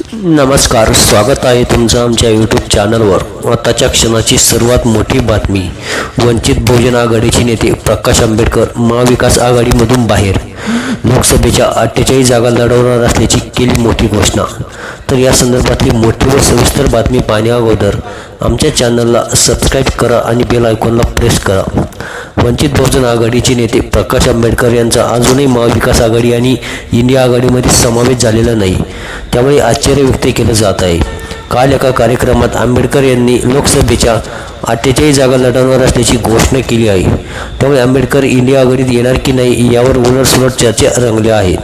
नमस्कार स्वागत आहे तुमचं आमच्या यूट्यूब चॅनलवर आताच्या क्षणाची सर्वात मोठी बातमी वंचित बहुजन आघाडीचे नेते प्रकाश आंबेडकर महाविकास आघाडीमधून बाहेर. लोकसभेच्या अठ्ठेचाळीस जागा लढवणार असल्याची केली मोठी घोषणा. तर या संदर्भातली मोठी व सविस्तर बातमी पाहण्या अगोदर आमच्या चॅनलला सबस्क्राईब करा आणि बेल आयकॉनला प्रेस करा. वंचित बहुजन आघाडीचे नेते प्रकाश आंबेडकर यांचा अजूनही महाविकास आघाडी आणि इंडिया आघाडीमध्ये समावेश झालेला नाही. त्यामुळे आश्चर्य व्यक्त केलं जात आहे. काल एका कार्यक्रमात आंबेडकर यांनी लोकसभेच्या अठ्ठेचाळीस जागा लढवणार असल्याची घोषणा केली आहे. त्यामुळे आंबेडकर इंडिया आघाडीत येणार की नाही यावर उलटसुलट चर्चा रंगल्या आहेत.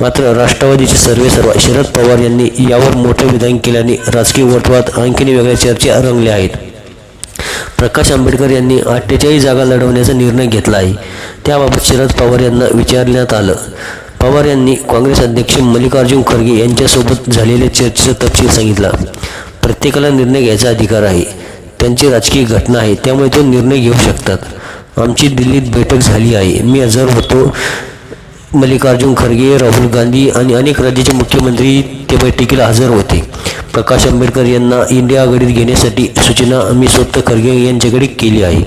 मात्र राष्ट्रवादीचे सर्वे सर्व शरद पवार यांनी यावर मोठं विधान केल्याने राजकीय वर्तवात आणखीन वेगळ्या चर्चा रंगल्या आहेत. प्रकाश आंबेडकर यांनी अठ्ठेचाळीस जागा लढवण्याचा निर्णय घेतला आहे. त्याबाबत शरद पवार यांना विचारण्यात आलं. पवार यांनी काँग्रेस अध्यक्ष मल्लिकार्जुन खरगे यांच्यासोबत झालेल्या चर्चेचा तपशील सांगितला. प्रत्येकाला निर्णय घ्यायचा अधिकार आहे. त्यांची राजकीय घटना आहे त्यामुळे तो निर्णय घेऊ शकतात. आमची दिल्लीत बैठक झाली आहे. मी हजर होतो. मल्लिकार्जुन खरगे राहुल गांधी आणि अनेक राज्याचे मुख्यमंत्री ते बैठकीला हजर होते. प्रकाश आंबेडकर यांना इंडिया आघाडीत घेण्यासाठी सूचना मी स्वतः खरगे यांच्याकडे केली आहे.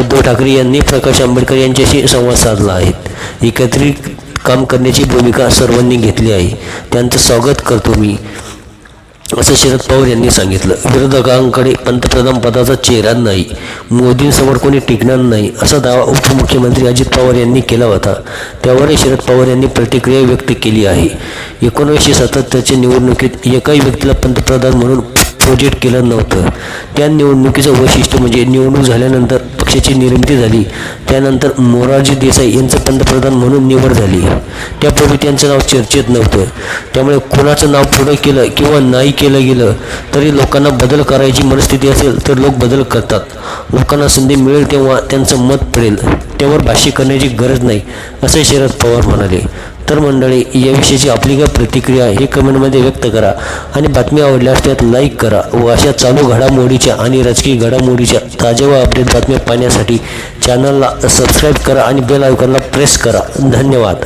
उद्धव ठाकरे यांनी प्रकाश आंबेडकर यांच्याशी संवाद साधला आहे. एकत्रित काम करण्याची भूमिका सर्वांनी घेतली आहे. त्यांचं स्वागत करतो मी. असं शरद पवार यांनी सांगितलं विरोधकांकडे पंतप्रधान पदाचा चेहरा नाही मोदींसमोर कोणी टिकणार नाही असा दावा उपमुख्यमंत्री अजित पवार यांनी केला होता. त्यावरही शरद पवार यांनी प्रतिक्रिया व्यक्त केली आहे. एकोणीसशे सत्याहत्तरच्या निवडणुकीत एकाही व्यक्तीला पंतप्रधान म्हणून प्रोजेक्ट केलं नव्हतं. त्या निवडणुकीचं वैशिष्ट्य म्हणजे निवडणूक झाल्यानंतर पक्षाची निर्मिती झाली. त्यानंतर मोरारजी देसाई यांचं पंतप्रधान म्हणून निवड झाली. त्यापूर्वी त्यांचं नाव चर्चेत नव्हतं. त्यामुळे कोणाचं नाव पुढं केलं किंवा नाही केलं गेलं तरी लोकांना बदल करायची मनस्थिती असेल तर लोक बदल करतात. लोकांना संधी मिळेल तेव्हा त्यांचं मत पडेल. त्यावर भाष्य करण्याची गरज नाही असे शरद पवार म्हणाले. तर मंडळी याविषयीची आपली काय प्रतिक्रिया आहे हे कमेंटमध्ये व्यक्त करा आणि बातमी आवडल्यास त्यात लाईक करा व अशा चालू घडामोडीच्या आणि राजकीय घडामोडीच्या ताज्या व अपडेट बातम्या पाहण्यासाठी चॅनलला सबस्क्राईब करा आणि बेल आयकॉनला प्रेस करा. धन्यवाद.